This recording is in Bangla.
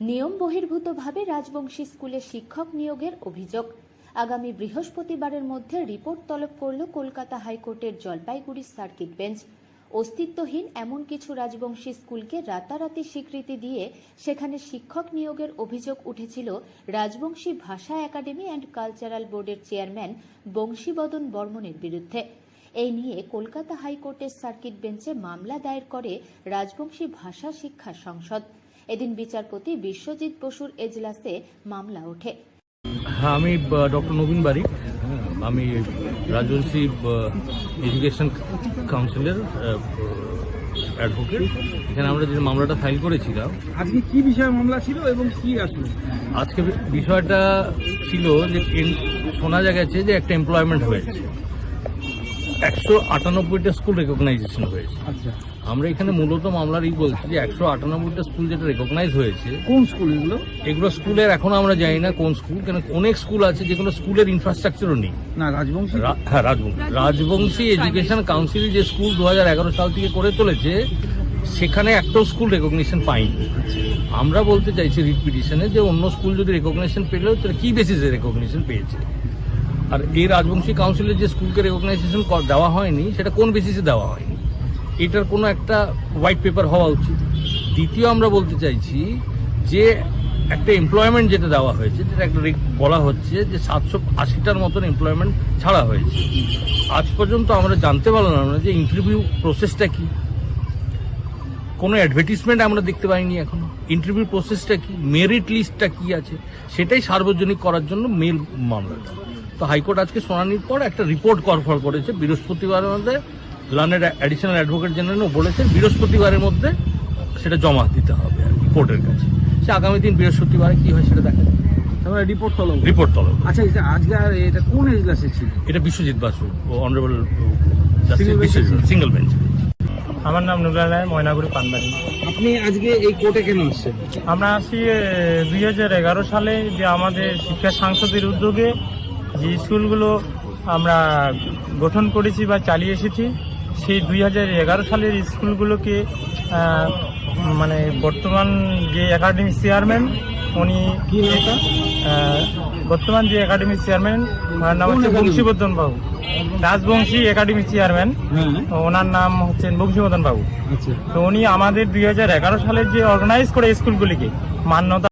নিয়ম বহির্ভূতভাবে রাজবংশী স্কুলে শিক্ষক নিয়োগের অভিযোগ। আগামী বৃহস্পতিবারের মধ্যে রিপোর্ট তলব করল কলকাতা হাইকোর্টের জলপাইগুড়ি সার্কিট বেঞ্চ। অস্তিত্বহীন এমন কিছু রাজবংশী স্কুলকে রাতারাতি স্বীকৃতি দিয়ে সেখানে শিক্ষক নিয়োগের অভিযোগ উঠেছিল রাজবংশী ভাষা একাডেমি অ্যান্ড কালচারাল বোর্ডের চেয়ারম্যান বংশীবদন বর্মনের বিরুদ্ধে। এই নিয়ে কলকাতা হাইকোর্টের সার্কিট বেঞ্চে মামলা দায়ের করে রাজবংশী ভাষা শিক্ষা সংসদ। এদিন বিচারপতি বিশ্বজিৎ বসুর এজলাসে মামলা ওঠে। হ্যাঁ আমি ডক্টর নবীন বারিক হ্যাঁ, আমি রাজবংশী এডুকেশন কাউন্সিলের অ্যাডভোকেট এখানে আমরা যে মামলাটা ফাইল করেছিলাম আজকে কি বিষয়ে মামলা ছিল এবং কি আসলো? আজকে বিষয়টা ছিল যে শোনা যা গেছে যে একটা এমপ্লয়মেন্ট হয়েছে। একশো আটানব্বইটা স্কুল রেকগনাইজেশন হয়েছে। আচ্ছা। আমরা এখানে মূলত মামলার এই বলছি যে একশো আটানব্বইটা স্কুল যেটা রেকগনাইজ হয়েছে কোন স্কুল এগুলো? এগুলো স্কুলের এখনও আমরা জানি না কোন স্কুল কেন অনেক স্কুল আছে যেগুলো স্কুলের ইনফ্রাস্ট্রাকচারও নেই। না রাজবংশী? হ্যাঁ রাজবংশী। রাজবংশী এডুকেশন কাউন্সিল যে স্কুল দু হাজার এগারো সাল থেকে করে চলেছে সেখানে একটাও স্কুল রেকগনিশন পাইনি। আমরা বলতে চাইছি রিট পিটিশনে যে অন্য স্কুল যদি রেকগনিশন পেলেও তাহলে কি বেসিসে রেকগনিশন পেয়েছে? আর এই রাজবংশী কাউন্সিলের যে স্কুলকে রেকগনাইজেশন দেওয়া হয়নি, সেটা কোন বেসিসে দেওয়া হয়নি? এটার কোনো একটা হোয়াইট পেপার হওয়া উচিত। দ্বিতীয় আমরা বলতে চাইছি যে একটা এমপ্লয়মেন্ট যেটা দেওয়া হয়েছে, যেটা একটা বলা হচ্ছে যে সাতশো আশিটার মতন এমপ্লয়মেন্ট ছাড়া হয়েছে। আজ পর্যন্ত আমরা জানতে পারলাম না যে ইন্টারভিউ প্রসেসটা কি। কোনো অ্যাডভার্টিসমেন্ট আমরা দেখতে পাইনি এখনও। ইন্টারভিউ প্রসেসটা কি? মেরিট লিস্টটা কি আছে? সেটাই সার্বজনিক করার জন্য মেল মামলাটা। তো হাইকোর্ট আজকে শুনানির পর একটা রিপোর্ট করফল করেছে। বৃহস্পতিবারের মধ্যে লার্নের অ্যাডিশনাল অ্যাডভোকেট জেনারেলও বলেছেন বৃহস্পতিবারের মধ্যে সেটা জমা দিতে হবে আর কি কোর্টের কাছে। সে আগামী দিন বৃহস্পতিবারে কি হয় সেটা দেখা যাবে। রিপোর্ট তলব। রিপোর্ট তলব। আচ্ছা এটা আজকে আর এটা কোন এজলাসে ছিল? এটা Biswajit Basu honourable? Single bench আমার নাম নুরুল্লাহ রায় ময়নাগুড়ি পানবাড়ি। আপনি আজকে এই কোর্টে কেন আসছেন? আমরা আসি দুই হাজার এগারো সালে যে আমাদের শিক্ষা সাংসদের উদ্যোগে যে স্কুলগুলো আমরা গঠন করেছি বা চালিয়ে এসেছি সেই দুই হাজার এগারো সালের স্কুলগুলোকে মানে বর্তমান যে একাডেমিক চেয়ারম্যান উনি বর্তমান যে একাডেমিক চেয়ারম্যান ওনার নাম হচ্ছে বংশীবর্ধন বাবু। রাজবংশী একাডেমি চেয়ারম্যান হ্যাঁ। ওনার নাম হচ্ছেন বংশীবর্ধন বাবু। আচ্ছা। তো উনি আমাদের দুই হাজার এগারো সালের যে অর্গানাইজ করে স্কুলগুলিকে মান্যতা